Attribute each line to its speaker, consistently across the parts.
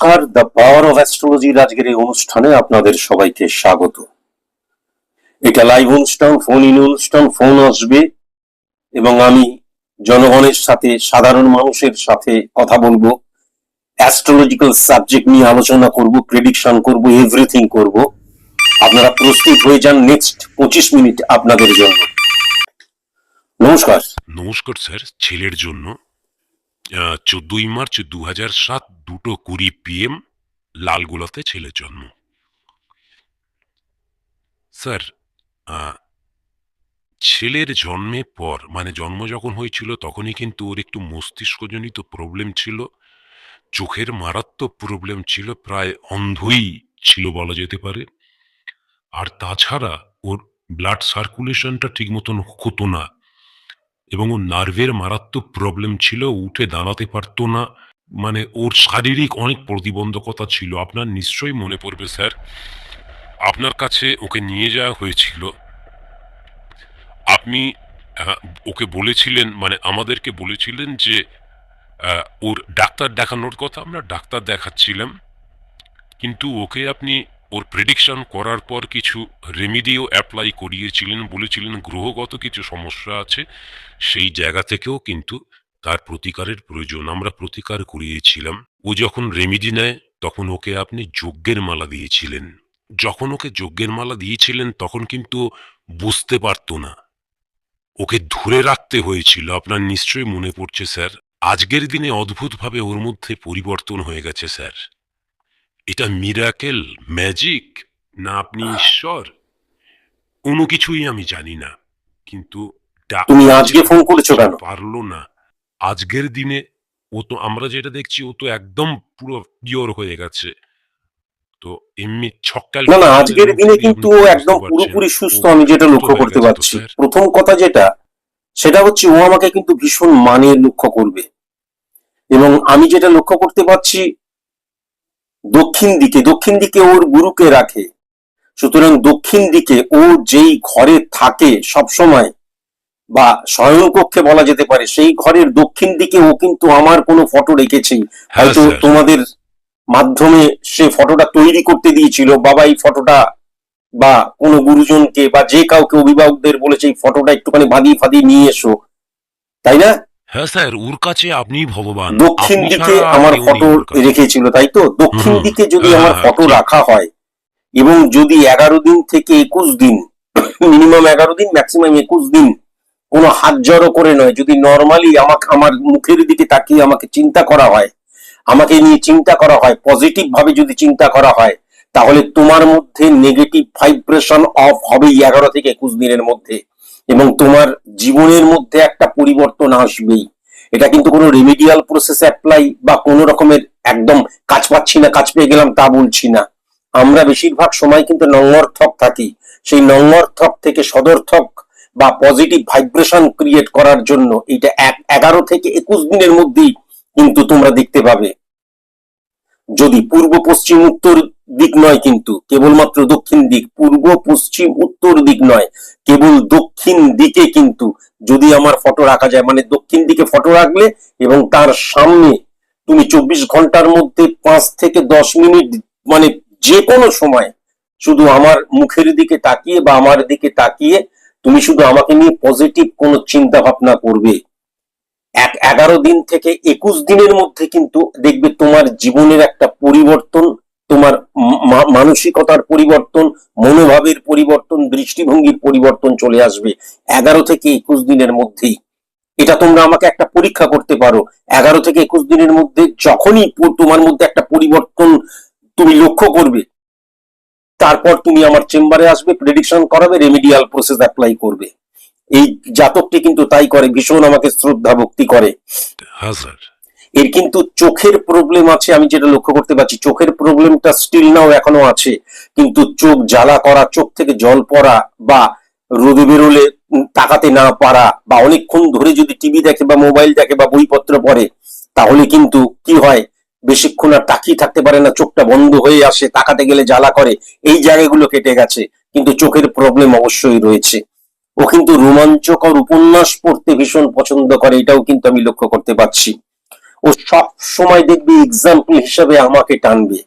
Speaker 1: নমস্কার, the power of অ্যাস্ট্রোলজির আজকের এই অনুষ্ঠানে আপনাদের সবাইকে স্বাগত। এটা লাইভ অনুষ্ঠান, ফোন ইন অনুষ্ঠান, ফোন আসবে, এবং আমি জনগণের সাথে, সাধারণ মানুষের সাথে কথা বলব, অ্যাস্ট্রোলজিক্যাল সাবজেক্ট নিয়ে আলোচনা করব, প্রেডিকশন করব, এভরিথিং করব। আপনারা প্রস্তুত হয়ে যান নেক্সট পঁচিশ মিনিট আপনাদের জন্য। নমস্কার।
Speaker 2: নমস্কার স্যার, ছেলের জন্য চোদ্দই মার্চ দু হাজার সাত দুটো কুড়ি পিএম লালগোলাতে ছেলের জন্ম। স্যার ছেলের জন্মের পর মানে জন্ম যখন হয়েছিল তখনই কিন্তু ওর একটু মস্তিষ্কজনিত প্রবলেম ছিল। চোখের মারাত্মক প্রবলেম ছিল, প্রায় অন্ধই ছিল বলা যেতে পারে। আর তাছাড়া ওর ব্লাড সার্কুলেশনটা ঠিক মতন হতো না। এবং ওর নার্ভের মারাত্মক প্রবলেম ছিল উঠে দাঁড়াতে পারতো না। মানে ওর শারীরিক অনেক প্রতিবন্ধকতা ছিল। আপনার নিশ্চয়ই মনে পড়বে, স্যার। আপনার কাছে ওকে নিয়ে যাওয়া হয়েছিল। আপনি ওকে বলেছিলেন মানে আমাদেরকে বলেছিলেন যে ওর ডাক্তার দেখানোর কথা আমরা ডাক্তার দেখাচ্ছিলাম। কিন্তু ওকে আপনি ওর প্রেডিকশন করার পর কিছু রেমিডিও অ্যাপ্লাই করিয়েছিলেন, বলেছিলেন গ্রহগত কিছু সমস্যা আছে, সেই জায়গা থেকেও কিন্তু তার প্রতিকারের প্রয়োজন। আমরা প্রতিকার করিয়েছিলাম। ও যখন রেমিডি নেয়, তখন ওকে আপনি যজ্ঞের মালা দিয়েছিলেন। যখন ওকে যজ্ঞের মালা দিয়েছিলেন, তখন কিন্তু বুঝতে পারতো না। ওকে ধরে রাখতে হয়েছিল। আপনার নিশ্চয়ই মনে পড়ছে, স্যার। আজকের দিনে অদ্ভুতভাবে ওর মধ্যে পরিবর্তন হয়ে গেছে, স্যার। এটা মিরাকেল ম্যাজিক না আপনি ঈশ্বর? কোনো কিছুই আমি জানি না কিন্তু
Speaker 1: তুমি আজকে ফোন করেছ কেন?
Speaker 2: পারল না। আজকের দিনে ও তো আমরা যেটা দেখছি ও তো একদম পুরো পিওর হয়ে গেছে। তো এমনি ছক্কাল
Speaker 1: না না আজকের দিনে কিন্তু ও একদম পুরোপুরি সুস্থ আমি যেটা লক্ষ্য করতে পারছি। প্রথম কথা যেটা সেটা হচ্ছে ও আমাকে কিন্তু ভীষণ মানে লক্ষ্য করবে। এবং আমি যেটা লক্ষ্য করতে পারছি দক্ষিণ দিকে দক্ষিণ দিকে ওর গুরুকে রাখে। সুতরাং দক্ষিণ দিকে ও যেই ঘরে থাকে সব সময় বা শয়নকক্ষে বলা যেতে পারে সেই ঘরের দক্ষিণ দিকে ও কিন্তু আমার কোনো ফটো রেখেছেই
Speaker 2: হ্যাঁ
Speaker 1: হয়তো তোমাদের মাধ্যমে সে ফটোটা তৈরি করতে দিয়েছিল বাবা এই ফটোটা বা কোনো গুরুজনকে বা যে কাউকে অভিভাবকদের বলেছে এই ফটোটা একটুখানি বাঁধিয়ে ফাঁদিয়ে নিয়ে এসো। তাই না?
Speaker 2: হ্যাঁ স্যার ওর কাছে আপনি ভগবান।
Speaker 1: দক্ষিণ দিকে আমার ফটো। রেখেছিল তাই তো? দক্ষিণ দিকে যদি
Speaker 2: হ্যাঁ,
Speaker 1: আমার
Speaker 2: হ্যাঁ,
Speaker 1: ফটো রাখা হয় এবং যদি এগারো দিন থেকে একুশ দিন মিনিমাম এগারো দিন ম্যাক্সিমাম একুশ দিন কোনো হাত জড়ো করে নয় যদি নর্মালি আমাকে আমার মুখের দিকে তাকিয়ে আমাকে চিন্তা করা হয় আমাকে নিয়ে চিন্তা করা হয় পজিটিভ ভাবে যদি চিন্তা করা হয় তাহলে তোমার মধ্যে নেগেটিভ ভাইব্রেশন অফ হবেই এগারো থেকে একুশ দিনের মধ্যে। এবং তোমার জীবনের মধ্যে একটা পরিবর্তন আসবেই। এটা কিন্তু কোনো রেমিডিয়াল প্রসেস অ্যাপ্লাই বা কোনো রকমের একদম কাজ পাচ্ছি না, কাজ পেয়ে গেলাম তা বলছি না। আমরা বেশিরভাগ সময় কিন্তু নঙ্গর্থক থাকি। সেই নঙ্গর্থক থেকে সদর্থক বা পজিটিভ ভাইব্রেশন ক্রিয়েট করার জন্য এটা এক- এগারো থেকে একুশ দিনের মধ্যেই কিন্তু তোমরা দেখতে পাবে। যদি পূর্ব পশ্চিম উত্তর দিক নয় কিন্তু, কেবলমাত্র দক্ষিণ দিক, পূর্ব পশ্চিম উত্তর দিক নয়, কেবল দক্ষিণ দিকে কিন্তু, যদি আমার ফটো রাখা যায় মানে দক্ষিণ দিকে ফটো রাখলে এবং তার সামনে তুমি চব্বিশ ঘণ্টার মধ্যে পাঁচ থেকে দশ মিনিট মানে যে কোনো সময় শুধু আমার মুখের দিকে তাকিয়ে বা আমার দিকে তাকিয়ে, তুমি শুধু আমাকে নিয়ে পজিটিভ কোনো চিন্তা ভাবনা করবে। এক এগারো দিন থেকে একুশ দিনের মধ্যে কিন্তু দেখবে তোমার জীবনের একটা পরিবর্তন, তোমার মানসিকতার পরিবর্তন, মনোভাবের পরিবর্তন, দৃষ্টিভঙ্গির পরিবর্তন চলে আসবে এগারো থেকে একুশ দিনের মধ্যেই। এটা তোমরা আমাকে একটা পরীক্ষা করতে পারো। এগারো থেকে একুশ দিনের মধ্যে যখনই তোমার মধ্যে একটা পরিবর্তন তুমি লক্ষ্য করবে, তারপর তুমি আমার চেম্বারে আসবে প্রেডিকশন করাবে রেমিডিয়াল প্রসেস অ্যাপ্লাই করবে। এই জাতকটি কিন্তু তাই করে ভীষণ আমাকে শ্রদ্ধা ভক্তি করে। এর কিন্তু চোখের প্রবলেম আছে আমি যেটা লক্ষ্য করতে পারছি চোখের প্রবলেমটা স্টিল নাও এখনও আছে। কিন্তু চোখ জ্বালা করা চোখ থেকে জল পড়া বা রোদে বেরোলে তাকাতে না পারা বা অনেকক্ষণ ধরে যদি টিভি দেখে বা মোবাইল দেখে বা বইপত্র পড়ে তাহলে কিন্তু কি হয়? বেশিক্ষণ আর তাকিয়ে থাকতে পারে না চোখটা বন্ধ হয়ে আসে তাকাতে গেলে জ্বালা করে এই জায়গাগুলো কেটে গেছে। কিন্তু চোখের প্রবলেম অবশ্যই রয়েছে। ও কিন্তু রোমাঞ্চকর উপন্যাস পড়তে ভীষণ পছন্দ করে, এটাও কিন্তু আমি লক্ষ্য করতে পারছি। ও সব সময় দেখবে এক্সাম্পল হিসাবে আমাকে টানবে।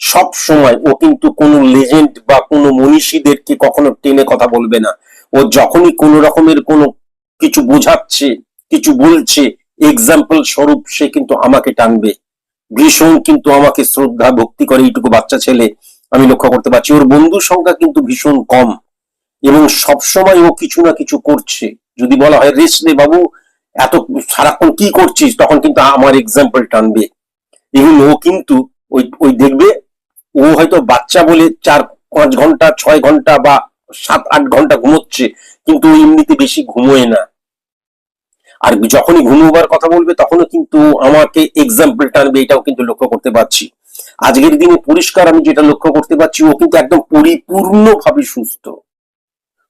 Speaker 1: সব সময় ও কিন্তু কোনো লেজেন্ড বা কোনো মনীষীদেরকে কখনো টেনে কথা বলবে না। ও যখনই কোনো রকমের কোনো কিছু বোঝাচ্ছে, কিছু বলছে এক্সাম্পল স্বরূপ সে কিন্তু আমাকে টানবে। ভীষণ কিন্তু আমাকে শ্রদ্ধা, ভক্তি করে এইটুকু বাচ্চা ছেলে আমি লক্ষ্য করতে পারছি। ওর বন্ধুর সংখ্যা কিন্তু ভীষণ কম। এবং সবসময় ও কিছু না কিছু করছে। যদি বলা হয় রেস্ট নে বাবু, এত সারাক্ষণ কি করছিস? তখন কিন্তু আমার এক্সাম্পল টানবে। এবং ও কিন্তু ওই ওই দেখবে, ও হয়তো বাচ্চা বলে চার, পাঁচ ঘণ্টা, ছয় ঘণ্টা বা সাত, আট ঘণ্টা ঘুমোচ্ছে, কিন্তু ও এমনিতে বেশি ঘুমোয় না। আর যখনই ঘুমোবার কথা বলবে, তখনও কিন্তু আমাকে এক্সাম্পল টানবে, এটাও কিন্তু লক্ষ্য করতে পারছি। আজকের দিনে পরিষ্কার আমি যেটা লক্ষ্য করতে পারছি, ও কিন্তু একদম পরিপূর্ণভাবে সুস্থ।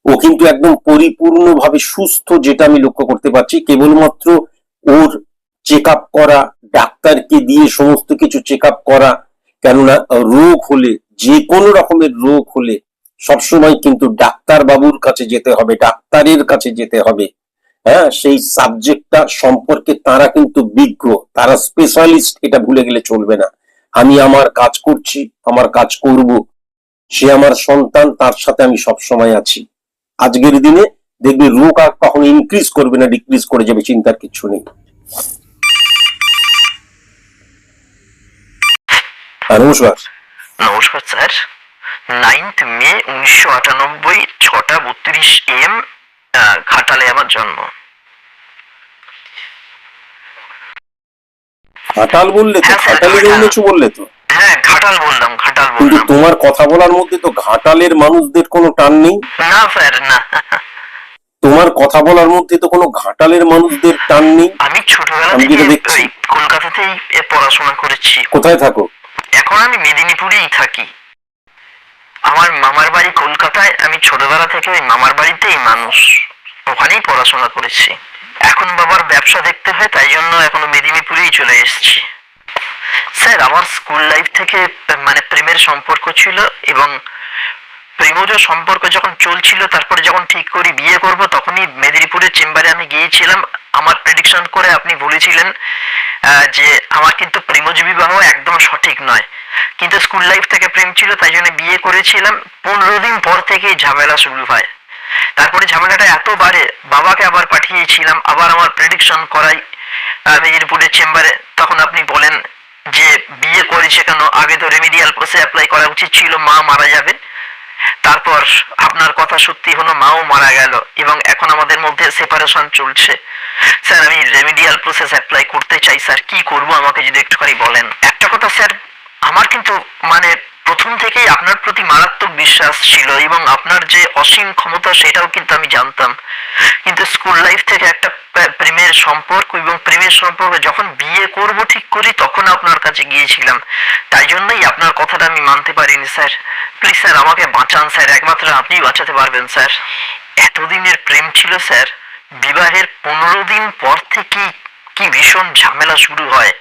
Speaker 1: ও কিন্তু একদম পরিপূর্ণভাবে সুস্থ যেটা আমি লক্ষ্য করতে পারছি। কেবলমাত্র ওর চেক করা, ডাক্তারকে দিয়ে সমস্ত কিছু চেক করা, কেননা রোগ হলে, যে কোনো রকমের রোগ হলে সবসময় কিন্তু ডাক্তার বাবুর কাছে যেতে হবে, ডাক্তারের কাছে যেতে হবে। হ্যাঁ সেই সাবজেক্টটা সম্পর্কে তারা কিন্তু বিজ্ঞ, তারা স্পেশালিস্ট এটা ভুলে গেলে চলবে না। আমি আমার কাজ করছি, আমার কাজ করব, সে আমার সন্তান, তার সাথে আমি সব সময় আছি। আজকের দিনে দেখবে রোগ আর কখনো ইনক্রিজ করবে না ডিক্রিজ করে যাবে চিন্তার কিছু নেই। হ্যাঁ, নমস্কার।
Speaker 3: নমস্কার স্যার। নাইন্থ মে উনিশশো আটানব্বই ছটা বত্রিশ এম ঘাটালে আমার জন্ম।
Speaker 1: ঘাটাল বললে তো
Speaker 3: হ্যাঁ, স্যার,
Speaker 1: ঘাটালে জন্মেছো বললে তো।
Speaker 3: হ্যাঁ ঘাটাল বললাম ঘাটাল
Speaker 1: কিন্তু
Speaker 3: বললাম
Speaker 1: তোমার কথা বলার মধ্যে তো ঘাটালের মানুষদের কোনো টান নেই।
Speaker 3: না স্যার না।
Speaker 1: তোমার কথা বলার মধ্যে তো কোনো ঘাটালের মানুষদের টান নেই।
Speaker 3: আমি ছোটবেলা
Speaker 1: আমি
Speaker 3: থেকে
Speaker 1: দেখছি।
Speaker 3: ওই কলকাতাতেই এ পড়াশোনা করেছি।
Speaker 1: কোথায় থাকো?
Speaker 3: এখন আমি মেদিনীপুরেই থাকি। আমার মামার বাড়ি কলকাতায় আমি ছোটবেলা থেকে ওই মামার বাড়িতেই মানুষ। ওখানেই পড়াশোনা করেছি। এখন বাবার ব্যবসা দেখতে হয় তাই জন্য এখনও মেদিনীপুরেই চলে এসেছি। স্যার, আমার স্কুল লাইফ থেকে মানে প্রেমের সম্পর্ক ছিল এবং প্রেমজ সম্পর্ক যখন চলছিল, তারপরে যখন ঠিক করি বিয়ে করব, তখনই মেদিনীপুরের চেম্বারে আমি গিয়েছিলাম। আমার প্রেডিকশন করে আপনি বলেছিলেন যে আমার কিন্তু প্রেমজ বিবাহ একদম সঠিক নয়। কিন্তু স্কুল লাইফ থেকে প্রেম ছিল, তাই জন্য বিয়ে করেছিলাম। পনেরো দিন পর থেকেই ঝামেলা শুরু হয়। তারপরে ঝামেলাটা এত বাড়ে, বাবাকে আবার পাঠিয়েছিলাম, আবার আমার প্রেডিকশন করাই মেদিনীপুরের চেম্বারে। তখন আপনি বলেন করেছে কেন আগে তো রেমিডিয়াল কোর্সে অ্যাপ্লাই করা উচিত ছিল, মা মারা যাবে তারপর আপনার কথা সত্যি হলো, মাও মারা গেল এবং এখন আমাদের মধ্যে সেপারেশন চলছে। স্যার, আমি রেমিডিয়াল প্রসেস অ্যাপ্লাই করতে চাই, স্যার। কি করব আমাকে যদি একটুখানি বলেন? একটা কথা, স্যার, আমার কিন্তু মানে প্রথম থেকেই আপনার প্রতি মারাত্মক বিশ্বাস ছিল এবং আপনার যে অসীম ক্ষমতা সেটাও কিন্তু আমি জানতাম। কিন্তু স্কুল লাইফ থেকে একটা প্রেমের সম্পর্ক এবং প্রেমের সম্পর্ক যখন বিয়ে করব ঠিক করি তখন আপনার কাছে গিয়েছিলাম। তাই জন্যই আপনার কথাটা আমি মানতে পারিনি, স্যার। প্লিজ, স্যার, আমাকে বাঁচান, স্যার। একমাত্র আপনি বাঁচাতে পারবেন, স্যার। এতদিনের প্রেম ছিল, স্যার। বিবাহের পনেরো দিন পর থেকেই কি ভীষণ ঝামেলা শুরু হয়।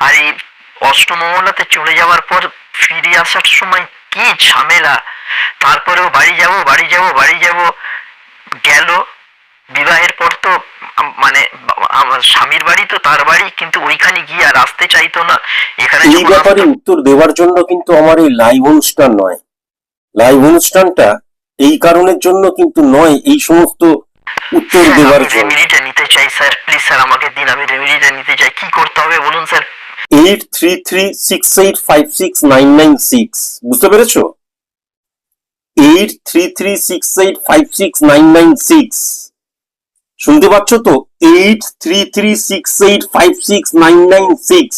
Speaker 3: আর এই অষ্টমঙ্গলাতে চলে যাওয়ার পর ফিরে আসার সময় কি ঝামেলা? তারপরেও বাড়ি যাব বাড়ি যাব বাড়ি যাব। গেল। বিবাহের পর তো মানে আমার স্বামীর বাড়ি তো তার বাড়ি কিন্তু ওইখানে গিয়ে আর আসতে চাইতো না। এখানে
Speaker 1: এই ব্যাপারে উত্তর দেওয়ার জন্য কিন্তু আমার এই লাইভ অনুষ্ঠান নয়। লাইভ অনুষ্ঠানটা এই কারণের জন্য কিন্তু নয় এই সমস্ত উত্তর দেওয়ার জন্য।
Speaker 3: রেমেডিটা নিতে চাই স্যার। প্লিজ স্যার আমাকে দিন আমি রেমেডিটা নিতে চাই। কি করতে হবে বলুন sir?
Speaker 1: Eight three three six eight five six nine nine six বুঝতে পেরেছ? Eight three three six eight five six nine nine six শুনতে পাচ্ছ তো? Eight three three six eight five six nine nine six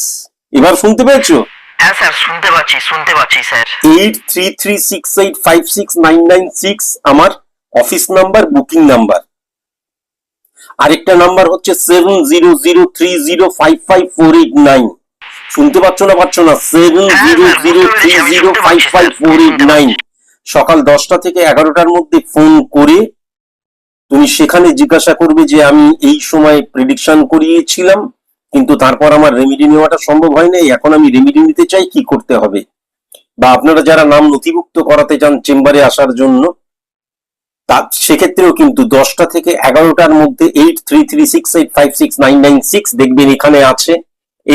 Speaker 1: এবার শুনতে পেয়েছ?
Speaker 3: হ্যাঁ sir শুনতে পাচ্ছি শুনতে পাচ্ছি sir.
Speaker 1: Eight three three six eight five six nine nine six আমার অফিস নাম্বার বুকিং নাম্বার আরেকটা নাম্বার হচ্ছে seven zero zero three zero five five four eight nine শুনতে পাচ্ছ না পাচ্ছ না? Seven zero zero three zero five five four eight nine সকাল দশটা থেকে এগারোটার মধ্যে ফোন করে তুমি সেখানে জিজ্ঞাসা করবে যে আমি এই সময় প্রেডিকশন করিয়েছিলাম কিন্তু তারপর আমার রেমিডি নেওয়াটা সম্ভব হয় নাই এখন আমি রেমিডি নিতে চাই কি করতে হবে? বা আপনারা যারা নাম নথিভুক্ত করাতে চান চেম্বারে আসার জন্য তা সেক্ষেত্রেও কিন্তু দশটা থেকে এগারোটার মধ্যে eight three three six eight five six nine nine six দেখবেন এখানে আছে।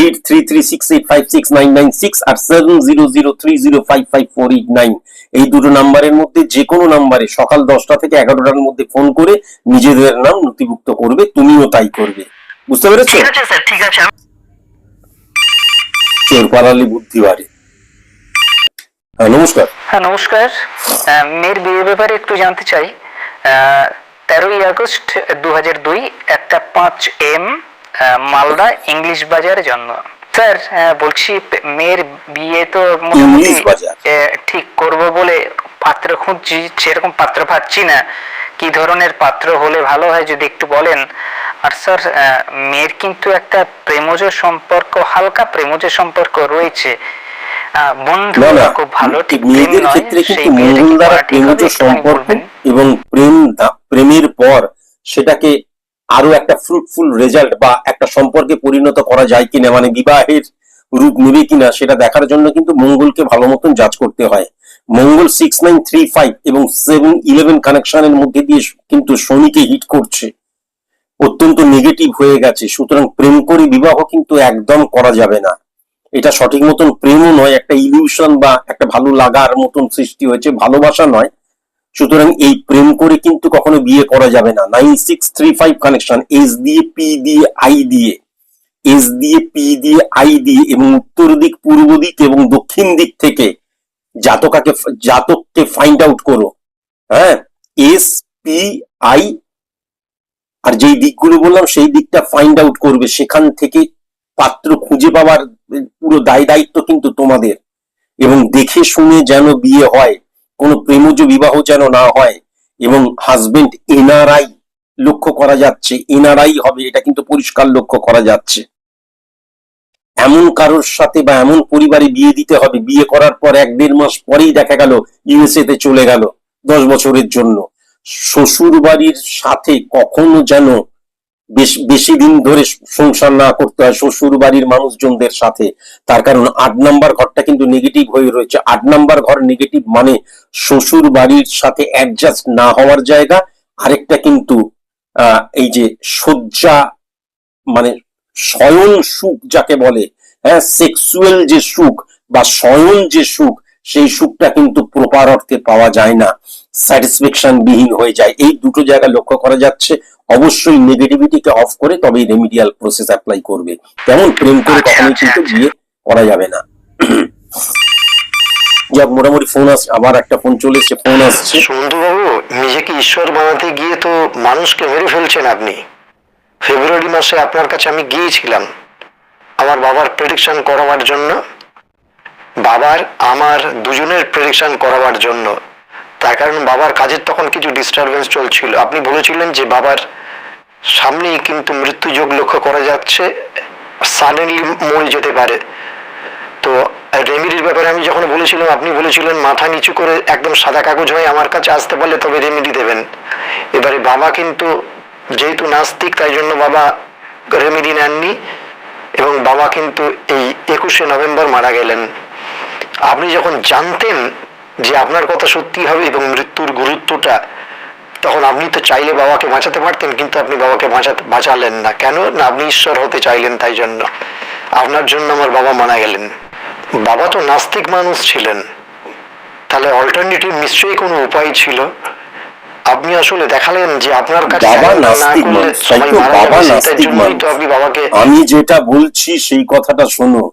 Speaker 1: Eight three three six eight five six nine nine six আর seven zero zero three zero five five four eight nine এই দুটো নাম্বারের মধ্যে যে কোনো নাম্বারে সকাল দশটা থেকে এগারোটার মধ্যে ফোন করে নিজেদের নাম নথিভুক্ত করবে তুমিও তাই করবে। বুঝতে পেরেছ?
Speaker 3: ঠিক আছে স্যার ঠিক আছে
Speaker 1: চোর পালালে বুদ্ধি বাড়ে হ্যাঁ নমস্কার।
Speaker 4: হ্যাঁ নমস্কার। মেয়ের বিয়ের ব্যাপারে একটু জানতে চাই। তেরোই আগস্ট দু হাজার দুই একটা পাঁচ এম মালদা ইংলিশ বাজার জন্ম স্যার বলছি মেয়ের বিয়ে তো মোটামুটি ঠিক করব বলে পাত্র খুঁজছি সেরকম পাত্র পাচ্ছি না। কি ধরনের পাত্র হলে ভালো হয় যদি একটু বলেন? আর স্যার মেয়ের কিন্তু একটা প্রেমজ সম্পর্ক হালকা প্রেমজ সম্পর্ক রয়েছে। বন্ধু খুব ভালো ঠিক
Speaker 1: মেয়েদের ক্ষেত্রে কিন্তু দ্বারা
Speaker 4: করা
Speaker 1: প্রেমজ সম্পর্ক এবং প্রেম প্রেমের পর সেটাকে আরও একটা ফ্রুটফুল রেজাল্ট বা একটা সম্পর্কে পরিণত করা যায় কিনা মানে বিবাহের রূপ নেবে কিনা, সেটা দেখার জন্য কিন্তু মঙ্গলকে ভালো মতন যাচ করতে হয়। মঙ্গল সিক্স নাইন থ্রি ফাইভ এবং সেভেন ইলেভেন কানেকশনের মধ্যে দিয়ে কিন্তু শনিকে হিট করছে। অত্যন্ত নেগেটিভ হয়ে গেছে। সুতরাং প্রেম করে বিবাহ কিন্তু একদম করা যাবে না। এটা সঠিক মতন প্রেমও নয়, একটা ইলিউশন বা একটা ভালো লাগার মতন সৃষ্টি হয়েছে, ভালোবাসা নয়। সুতরাং এই প্রেম করে কিন্তু কখনো বিয়ে করা যাবে না। Nine six three five connection S দিয়ে পি দিয়ে আই দিয়ে এস দিয়ে পি দিয়ে আই দিয়ে এবং উত্তর দিক, পূর্ব দিক এবং দক্ষিণ দিক থেকে জাতকাকে, জাতককে ফাইন্ড আউট করো। হ্যাঁ? এস পি আই আর যেই দিকগুলো বললাম, সেই দিকটা ফাইন্ড আউট করবে। সেখান থেকে পাত্র খুঁজে পাওয়ার পুরো দায় দায়িত্ব কিন্তু তোমাদের। এবং দেখে শুনে যেন বিয়ে হয়। কোনো প্রেমজ বিবাহ যেন না হয় এবং হাজবেন্ড এনআরআই লক্ষ্য করা যাচ্ছে এনআরআই হবে এটা কিন্তু পরিষ্কার লক্ষ্য করা যাচ্ছে। এমন কারোর সাথে বা এমন পরিবারে বিয়ে দিতে হবে, বিয়ে করার পর এক দেড় মাস পরেই দেখা গেল ইউএসএ তে চলে গেল দশ বছরের জন্য। শ্বশুর বাড়ির সাথে কখনো যেন বেশ- দিন ধরে সংসার না করতে হয় শ্বশুর বাড়ির মানুষজনদের সাথে। তার কারণ আট নাম্বার ঘরটা কিন্তু নেগেটিভ হয়ে রয়েছে। আট নাম্বার ঘর নেগেটিভ মানে শ্বশুর বাড়ির সাথে অ্যাডজাস্ট না হওয়ার জায়গা। আরেকটা কিন্তু এই যে শয্যা মানে শয়ন সুখ যাকে বলে হ্যাঁ সেক্সুয়াল যে সুখ বা শয়ন যে সুখ, সেই সুখটা কিন্তু প্রপার অর্থে পাওয়া যায় না। স্যাটিসফ্যাকশন বিহীন হয়ে যায়। এই দুটো জায়গা লক্ষ্য করা যাচ্ছে। অবশ্যই নেগেটিভিটিকে অফ করে তবেই রেমিডিয়াল প্রসেস অ্যাপ্লাই করবে। তেমন প্রেম করে
Speaker 4: আচ্ছা,
Speaker 1: কখনোই
Speaker 4: আচ্ছা,
Speaker 1: কিন্তু
Speaker 4: আচ্ছা।
Speaker 1: বিয়ে করা যাবে না। যাক মোটামুটি ফোন আসছে আবার একটা ফোন চলে এসছে ফোন আসছে।
Speaker 5: সন্ধুবাবু নিজেকে ঈশ্বর বানাতে গিয়ে তো মানুষকে মেরে ফেলছেন আপনি। ফেব্রুয়ারি মাসে আপনার কাছে আমি গিয়েছিলাম। আমার বাবার প্রেডিকশন করাবার জন্য। বাবার আমার দুজনের প্রেডিকশন করাবার জন্য। তার কারণ বাবার কাজের তখন কিছু ডিস্টারবেন্স চলছিল। আপনি বলেছিলেন যে বাবার সামনেই কিন্তু মৃত্যু যোগ লক্ষ্য করা যাচ্ছে সাডেনলি মরে যেতে পারে। তো রেমিডির ব্যাপারে আমি যখন বলেছিলাম, আপনি বলেছিলেন মাথা নিচু করে একদম সাদা কাগজ হয়ে আমার কাছে আসতে পারলে তবে রেমিডি দেবেন। এবারে বাবা কিন্তু যেহেতু নাস্তিক, তাই জন্য বাবা রেমিডি নেননি এবং বাবা কিন্তু এই একুশে নভেম্বর মারা গেলেন। আপনি যখন জানতেন যে আপনার কথা সত্যি হবে এবং মৃত্যুর গুরুত্বটা তখন আপনি তো চাইলে বাবাকে বাঁচাতে পারতেন কিন্তু আপনি বাবাকে বাঁচাতে বাঁচালেন না। কেন? না আপনি ঈশ্বর হতে চাইলেন তাই জন্য। আপনার জন্য আমার বাবা মারা গেলেন। বাবা তো নাস্তিক মানুষ ছিলেন। তাহলে অল্টারনেটিভ নিশ্চয়ই কোনো উপায় ছিল? আপনি আসলে দেখালেন যে আপনার কাছে
Speaker 1: বাবা নাস্তিক মানুষ বাবা নাস্তিক মানুষ।
Speaker 5: আপনি বাবাকে
Speaker 1: আমি যেটা বলছি সেই কথাটা শোনো।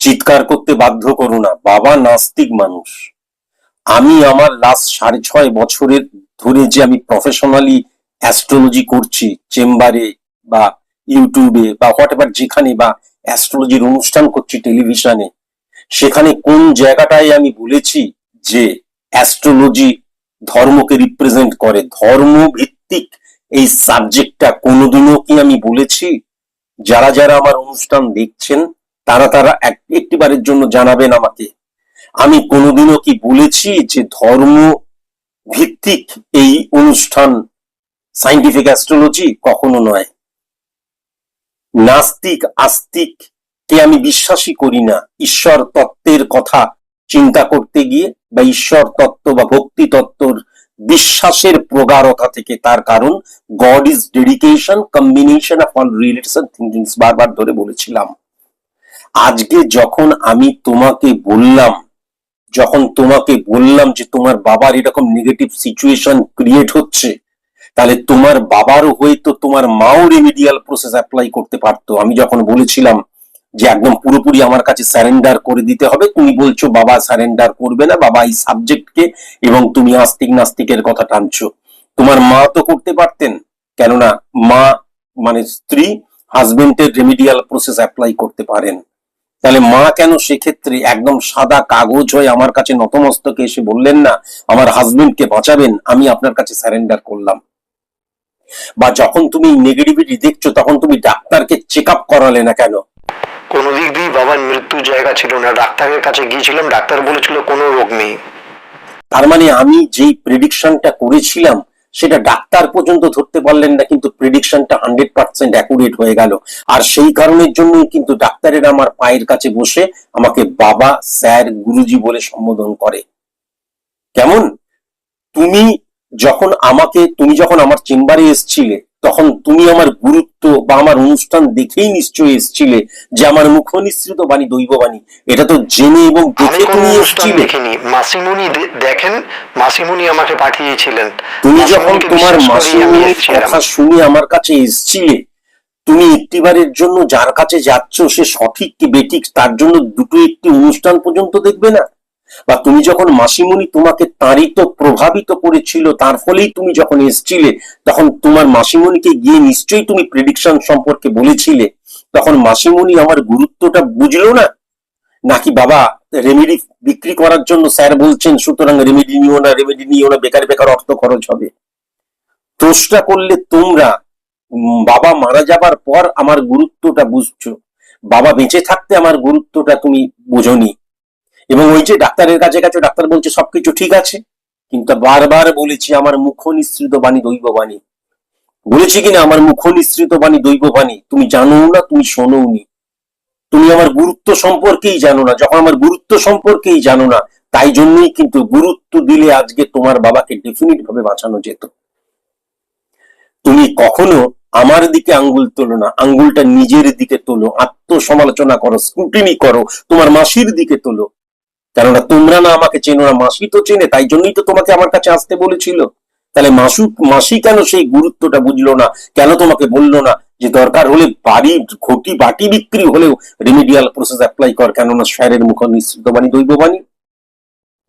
Speaker 1: চিৎকার করতে বাধ্য করো না, বাবা নাস্তিক মানুষ। আমি আমার লাস্ট সাড়ে ছয় বছরের ধরে যে আমি প্রফেশনালি অ্যাস্ট্রোলজি করছি, চেম্বারে বা ইউটিউবে বা হোয়াট এভার যেখানে বা অ্যাস্ট্রোলজির অনুষ্ঠান করছি টেলিভিশনে সেখানে কোন জায়গাটায় আমি বলেছি যে অ্যাস্ট্রোলজি ধর্মকে রিপ্রেজেন্ট করে? ধর্ম ভিত্তিক এই সাবজেক্টটা কোনোদিনও কি আমি বলেছি? যারা যারা আমার অনুষ্ঠান দেখছেন তারা তারা এক- একটিবারের জন্য জানাবেন আমাকে। আমি কোনোদিনও কি বলেছি যে ধর্ম ভিত্তিক এই অনুষ্ঠান সাইন্টিফিক অ্যাস্ট্রোলজি কখনো নয়। নাস্তিক, আস্তিক কে আমি বিশ্বাসই করি না। ঈশ্বর তত্ত্বের কথা চিন্তা করতে গিয়ে বা ঈশ্বর তত্ত্ব বা ভক্তি তত্ত্বর বিশ্বাসের প্রগাঢ়তা থেকে তার কারণ God is dedication combination of all related thinkings বারবার ধরে বলেছিলাম। আজকে যখন আমি তোমাকে বললাম, যখন তোমাকে বললাম যে তোমার বাবার এরকম নেগেটিভ সিচুয়েশন ক্রিয়েট হচ্ছে, তাহলে তোমার বাবারও হয়তো তোমার মাও রেমিডিয়াল প্রসেস অ্যাপ্লাই করতে পারতো। আমি যখন বলেছিলাম যে একদম পুরোপুরি আমার কাছে স্যারেন্ডার করে দিতে হবে, তুমি বলছো বাবা স্যারেন্ডার করবে না, বাবা এই সাবজেক্টকে এবং তুমি আস্তিক নাস্তিকের কথা টানছো। তোমার মা তো করতে পারতেন, কেননা মা মানে স্ত্রী হাজবেন্ডের রেমিডিয়াল প্রসেস অ্যাপ্লাই করতে পারেন। তাহলে মা কেন সেক্ষেত্রে একদম সাদা কাগজ হয়ে আমার কাছে নতমস্তকে এসে বললেন না আমার হাজবেন্ডকে বাঁচাবেন আমি আপনার কাছে স্যারেন্ডার করলাম। বা যখন তুমি নেগেটিভিটি দেখছ তখন তুমি ডাক্তারকে চেক আপ করালে না কেন?
Speaker 5: কোনো দিক দিয়ে বাবার মৃত্যুর জায়গা ছিল না ডাক্তারের কাছে গিয়েছিলাম ডাক্তার বলেছিল কোনো রোগ নেই।
Speaker 1: তার মানে আমি যেই প্রেডিকশনটা করেছিলাম সেটা ডাক্তার পর্যন্ত ধরতে পারলেন না, কিন্তু প্রিডিকশনটা হান্ড্রেড পার্সেন্ট অ্যাকুরেট হয়ে গেল। আর সেই কারণের জন্যই কিন্তু ডাক্তারেরা আমার পায়ের কাছে বসে আমাকে বাবা, স্যার, গুরুজি বলে সম্বোধন করে। কেমন? তুমি যখন আমাকে, তুমি যখন আমার চেম্বারে এসছিলে তখন তুমি আমার গুরুত্ব বা আমার অনুষ্ঠান দেখেই নিশ্চয়ই এসছিলে যে আমার মুখ নিঃসৃত বাণী দৈব বাণী। এটা তো জেনে এবং দেখে তুমি এসছিলে।
Speaker 5: দেখিনি। মাসিমুনি দেখেন মাসিমুনি আমাকে পাঠিয়েছিলেন।
Speaker 1: তুমি যখন তোমার
Speaker 5: এসেছিলাম।
Speaker 1: কথা শুনে আমার কাছে এসছিলে তুমি একটিবারের জন্য যার কাছে যাচ্ছ সে সঠিক কি বেঠিক তার জন্য দুটো একটি অনুষ্ঠান পর্যন্ত দেখবে না? বা তুমি যখন মাসিমণি তোমাকে তাড়িত, প্রভাবিত করেছিল, তার ফলেই তুমি যখন এসছিলে, তখন তোমার মাসিমণিকে গিয়ে নিশ্চয়ই তুমি প্রেডিকশন সম্পর্কে বলেছিলে। তখন মাসিমণি আমার গুরুত্বটা বুঝলো না? নাকি বাবা রেমেডি বিক্রি করার জন্য স্যার বলছেন, সুতরাং রেমেডি নিও না রেমেডি নিও না, বেকার বেকার অর্থ খরচ হবে। দোষটা করলে তোমরা বাবা মারা যাবার পর আমার গুরুত্বটা বুঝছ। বাবা বেঁচে থাকতে আমার গুরুত্বটা তুমি বোঝনি। এবং ওই যে ডাক্তারের কাছে কাছে ডাক্তার বলছে, সবকিছু ঠিক আছে। কিন্তু বারবার বলেছি, আমার মুখ নিঃসৃত বাণী দৈব বাণী। বলেছি কিনা, আমার মুখ নিঃসৃত বাণী দৈব বাণী? তুমি জানো না, তুমি শোনোনি তুমি আমার গুরুত্ব সম্পর্কেই জানো না। যখন আমার গুরুত্ব সম্পর্কেই জানো না, তাই জন্যই কিন্তু গুরুত্ব দিলে আজকে তোমার বাবাকে ডেফিনিট ভাবে বাঁচানো যেত। তুমি কখনো আমার দিকে আঙ্গুল তোলো না, আঙ্গুলটা নিজের দিকে তোলো, আত্মসমালোচনা করো স্ক্রুটিনি করো, তোমার মাসির দিকে তোলো। কেননা তোমরা না আমাকে চেনো না, মাসি তো চেনে, তাই জন্যই তো তোমাকে আমার কাছে আসতে বলেছিল। তাহলে মাসু, মাসি কেন সেই গুরুত্বটা বুঝলো না? কেন তোমাকে বলল না যে দরকার হলে বাড়ি, ঘটি, বাটি বিক্রি হলেও রেমিডিয়াল প্রসেস অ্যাপ্লাই কর, কেননা স্যারের মুখ নিশ্চিত বাণী, দৈব বাণী?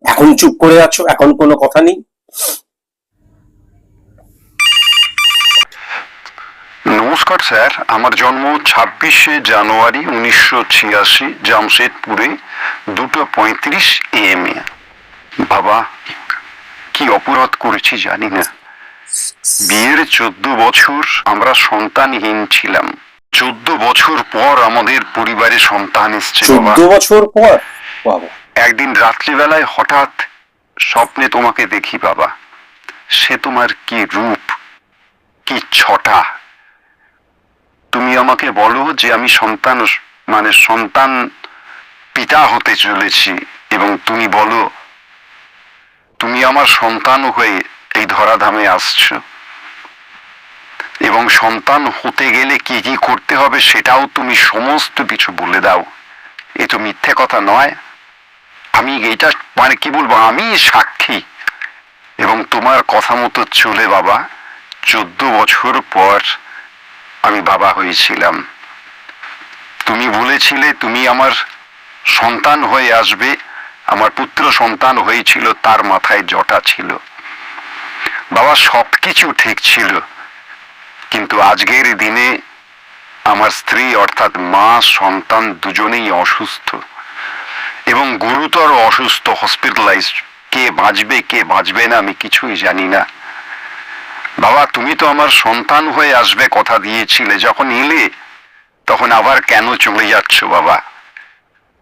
Speaker 1: এখন চুপ করে আছো, এখন কোনো কথা নেই?
Speaker 6: নমস্কার স্যার। আমার জন্ম ছাব্বিশে জানুয়ারি উনিশশো ছিয়াশি জামশেদপুরে দুটো পঁয়ত্রিশ এম এ। বাবা কি অপরাধ করেছি জানি না। বিয়ের চোদ্দ বছর আমরা সন্তানহীন ছিলাম। চোদ্দ বছর পর আমাদের পরিবারে সন্তান এসছে
Speaker 1: বছর পর?
Speaker 6: একদিন রাত্রিবেলায় হঠাৎ স্বপ্নে তোমাকে দেখি বাবা। সে তোমার কি রূপ? কি ছটা? তুমি আমাকে বলো যে আমি সন্তান মানে সন্তান পিতা হতে চলেছি এবং তুমি বলো, তুমি আমার সন্তান হয়ে এই ধরাধামে আসছো। এবং সন্তান হতে গেলে কি কি করতে হবে সেটাও তুমি সমস্ত কিছু বলে দাও। এ তো মিথ্যে কথা নয়। আমি এটা মানে কি বলব? আমি সাক্ষী। এবং তোমার কথা মতো চলে বাবা, চোদ্দ বছর পর আমি বাবা হয়েছিলাম। তুমি বলেছিলে তুমি আমার সন্তান হয়ে আসবে, আমার পুত্র সন্তান হয়েছিল, তার মাথায় জটা ছিল। বাবা সব কিছু ঠিক ছিল, কিন্তু আজকের দিনে আমার স্ত্রী অর্থাৎ মা, সন্তান দুজনেই অসুস্থ এবং গুরুতর অসুস্থ হসপিটালাইজ কে বাঁচবে কে বাঁচবে না আমি কিছুই জানি না। বাবা, তুমি তো আমার সন্তান হয়ে আসবে কথা দিয়েছিলে। যখন এলে, তখন আবার কেন চলে যাচ্ছ বাবা?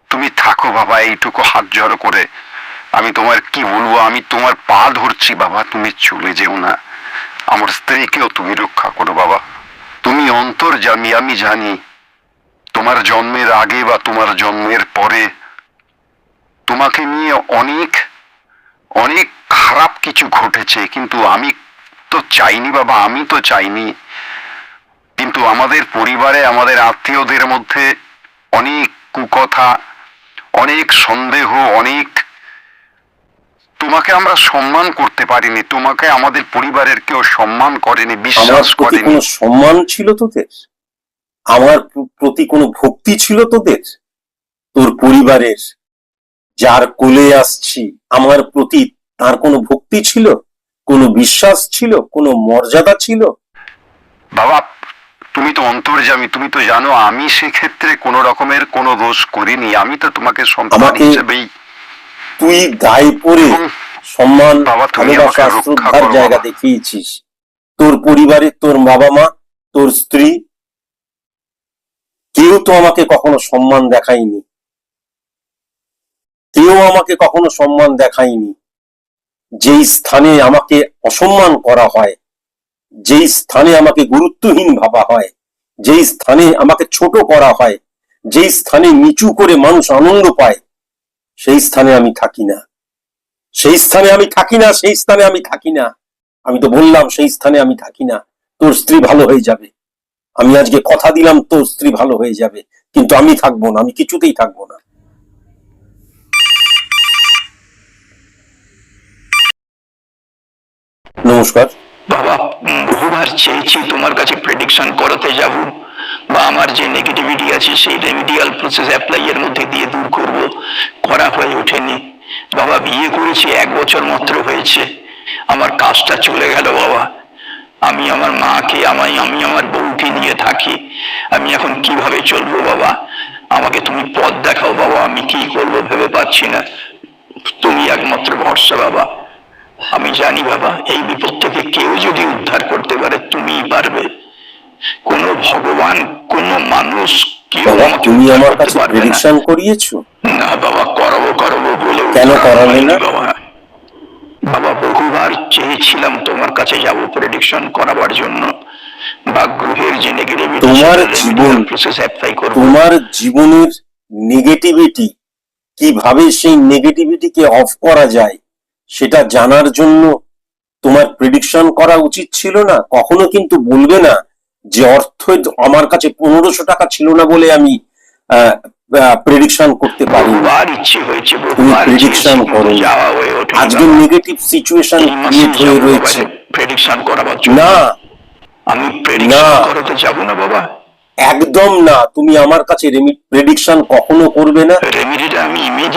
Speaker 6: তুমি থাকো বাবা, এইটুকু হাত জড়ো করে। আমি তোমার কি বলব? আমি তোমার পা ধরছি বাবা, তুমি চলে যেও না। আমার স্ত্রীকেও তুমি রক্ষা করো বাবা। তুমি অন্তর জানি, আমি জানি, তোমার জন্মের আগে বা তোমার জন্মের পরে। তোমাকে নিয়ে অনেক অনেক খারাপ কিছু ঘটেছে, কিন্তু আমি তো চাইনি বাবা আমি তো চাইনি। কিন্তু আমাদের পরিবারে আমাদের আত্মীয়দের মধ্যে অনেক কুকথা অনেক সন্দেহ অনেক তোমাকে আমরা সম্মান করতে পারিনি তোমাকে আমাদের পরিবারের কেউ সম্মান করেনি বিশ্বাস করেনি।
Speaker 1: সম্মান ছিল তোদের? আমার প্রতি কোনো ভক্তি ছিল তোদের? তোর পরিবারের যার কোলে আসছি আমার প্রতি তার কোনো ভক্তি ছিল? কোনো বিশ্বাস ছিল কোনো মর্যাদা ছিল?
Speaker 6: বাবা তুমি তো অন্তর্জামী তুমি তো জানো আমি সেক্ষেত্রে কোনো রকমের কোনো দোষ করিনি। আমি তো তোমাকে
Speaker 1: আমাকে-
Speaker 6: হিসেবেই
Speaker 1: তুই দায় পড়ে সম্মান
Speaker 6: বাবা, তুমি আমাকে রক্ষা
Speaker 1: জায়গা দেখিয়েছিস। তোর পরিবারে তোর বাবা মা তোর স্ত্রী কেউ তো আমাকে কখনো সম্মান দেখায়নি। কেউ আমাকে কখনো সম্মান দেখায়নি। যেই স্থানে আমাকে অসম্মান করা হয়, যেই স্থানে আমাকে গুরুত্বহীন ভাবা হয়, যেই স্থানে আমাকে ছোট করা হয়, যেই স্থানে নিচু করে মানুষ আনন্দ পায়, সেই স্থানে আমি থাকি না। সেই স্থানে আমি থাকি না, সেই স্থানে আমি থাকি না। আমি তো বললাম, সেই স্থানে আমি থাকি না। তোর স্ত্রী ভালো হয়ে যাবে। আমি আজকে কথা দিলাম, তোর স্ত্রী ভালো হয়ে যাবে। কিন্তু আমি থাকব না, আমি কিছুতেই থাকব না। নমস্কার।
Speaker 7: বাবা বহুবার চেয়েছি তোমার কাছে প্রেডিকশন করাতে যাব। বা আমার যে নেগেটিভিটি আছে, সেই রেমিডিয়াল প্রসেস অ্যাপ্লাই এর মধ্যে দিয়ে দূর করব। করা হয়ে ওঠেনি। বাবা, বিয়ে করেছি, এক বছর মাত্র হয়েছে। আমার কাজটা চলে গেল, বাবা। আমি আমার মাকে, আমায়, আমি আমার বউকে নিয়ে থাকি। আমি এখন কীভাবে চলবো, বাবা? আমাকে তুমি পথ দেখাও, বাবা। আমি কি করব ভেবে পাচ্ছি না। তুমি একমাত্র ভরসা, বাবা। আমি জানি বাবা এই বিপদ থেকে কেউ যদি উদ্ধার করতে পারে তুমিই পারবে। কোন ভগবান কোন মানুষ কেউ
Speaker 1: তুমি আমার কাছে প্রেডিকশন করিয়েছো?
Speaker 7: না বাবা করাবো করাবো বলে
Speaker 1: কেন করালে না?
Speaker 7: বাবা। বাবা বহুবার চেয়েছিলাম তোমার কাছে যাব প্রেডিকশন করাবার জন্য। বা গ্রহের যে নেগেটিভিটি
Speaker 1: তোমার জীবন-
Speaker 7: প্রসেস অ্যাপ্লাই করব।
Speaker 1: তোমার জীবনের নেগেটিভিটি কীভাবে সেই নেগেটিভিটিকে অফ করা যায় সেটা জানার জন্য তোমার প্রেডিকশন করা উচিত ছিল না? কখনো কিন্তু বলবে না যে অর্থ আমার কাছে পনেরোশো টাকা ছিল না বলে আমি প্রেডিকশন করতে পারি।
Speaker 7: বহুবার ইচ্ছে হয়েছে
Speaker 1: তুমি প্রেডিকশন করো। আজকে নেগেটিভ সিচুয়েশন ক্রিয়েট হয়ে রয়েছে।
Speaker 7: প্রেডিকশন করাবার
Speaker 1: না।
Speaker 7: আমি প্রেডিকশন। করাতে যাব না বাবা।
Speaker 1: একদম না। তুমি আমার কাছে প্রেডিকশন কখনো করবে না।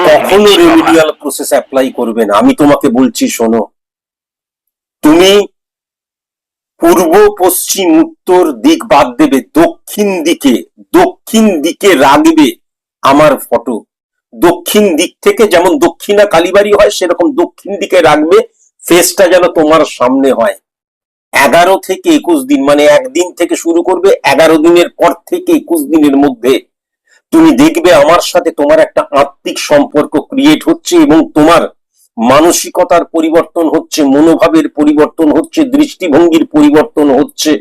Speaker 1: কখনো রেমিডিয়াল প্রসেস অ্যাপ্লাই করবে না। আমি তোমাকে বলছি শোনো। তুমি পূর্ব পশ্চিম উত্তর দিক বাদ দেবে দক্ষিণ দিকে দক্ষিণ দিকে রাখবে আমার ফটো দক্ষিণ দিক থেকে যেমন দক্ষিণা কালীবাড়ি হয় সেরকম দক্ষিণ দিকে রাখবে ফেসটা যেন তোমার সামনে হয়। এগারো থেকে একুশ দিন মানে একদিন থেকে শুরু করবে, এগারো দিনের পর থেকে একুশ দিনের মধ্যে তুমি দেখবে আমার সাথে তোমার একটা আত্মিক সম্পর্ক ক্রিয়েট হচ্ছে এবং তোমার মানসিকতার পরিবর্তন হচ্ছে, মনোভাবের পরিবর্তন হচ্ছে, দৃষ্টিভঙ্গির পরিবর্তন হচ্ছে।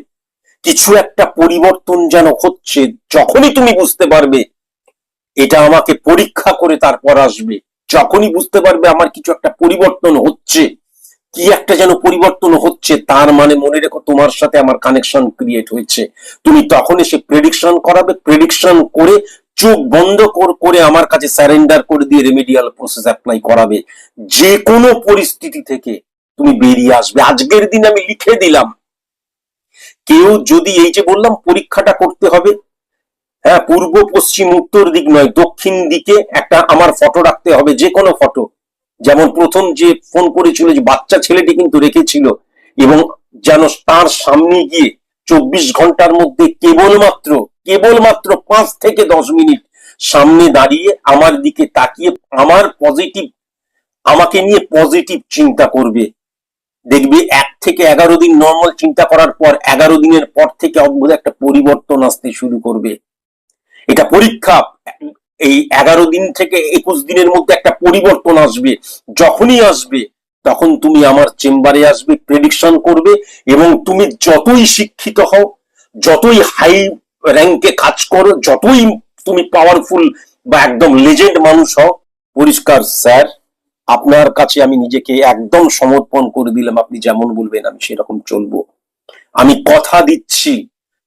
Speaker 1: কিছু একটা পরিবর্তন যেন হচ্ছে, যখনই তুমি বুঝতে পারবে এটা আমাকে পরীক্ষা করে তারপর আসবে। যখনই বুঝতে পারবে আমার কিছু একটা পরিবর্তন হচ্ছে কি একটা যেন পরিবর্তন হচ্ছে, তার মানে মনে রেখো তোমার সাথে আমার কানেকশন ক্রিয়েট হয়েছে। তুমি তখন এসে প্রেডিকশন করাবে প্রেডিকশন করে চোখ বন্ধ কর- আমার কাছে স্যারেন্ডার করে দিয়ে রেমিডিয়াল প্রসেস অ্যাপ্লাই করাবে। যে কোনো পরিস্থিতি থেকে তুমি বেরিয়ে আসবে। আজকের দিন আমি লিখে দিলাম। কেউ যদি এই যে বললাম, পরীক্ষাটা করতে হবে হ্যাঁ পূর্ব, পশ্চিম, উত্তর দিক নয়, দক্ষিণ দিকে একটা আমার ফটো রাখতে হবে যে কোনো ফটো যেমন প্রথম যে ফোন করেছিল যে বাচ্চা ছেলেটি কিন্তু রেখেছিল এবং যেন তার সামনে গিয়ে চব্বিশ ঘণ্টার মধ্যে কেবলমাত্র কেবলমাত্র পাঁচ থেকে দশ মিনিট সামনে দাঁড়িয়ে আমার দিকে তাকিয়ে আমার পজিটিভ আমাকে নিয়ে পজিটিভ চিন্তা করবে। দেখবে এক থেকে এগারো দিন নর্মাল চিন্তা করার পর এগারো দিনের পর থেকে অদ্ভুত একটা পরিবর্তন আসতে শুরু করবে। এটা পরীক্ষা এই এগারো দিন থেকে একুশ দিনের মধ্যে একটা পরিবর্তন আসবে। যখনই আসবে, তখন তুমি আমার চেম্বারে আসবে প্রেডিকশন করবে এবং তুমি যতই শিক্ষিত হও, যতই হাই র্যাঙ্কে কাজ করো, যতই তুমি পাওয়ারফুল বা একদম লেজেন্ড মানুষ হও, পরিষ্কার স্যার আপনার কাছে আমি নিজেকে একদম সমর্পণ করে দিলাম। আপনি যেমন বলবেন, আমি সেরকম চলবো। আমি কথা দিচ্ছি।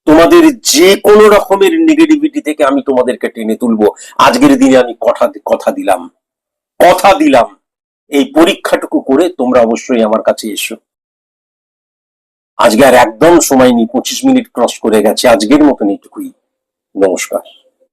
Speaker 1: তোমাদের যে কোনো রকমের নেগেটিভিটি থেকে আমি তোমাদেরকে টেনে তুলবো। আজকের দিনে আমি কথা কথা দিলাম। কথা দিলাম। এই পরীক্ষাটুকু করে তোমরা অবশ্যই আমার কাছে এসো। আজকে আর একদম সময় নেই, পঁচিশ মিনিট ক্রস করে গেছে। আজকের মতন এইটুকুই। নমস্কার।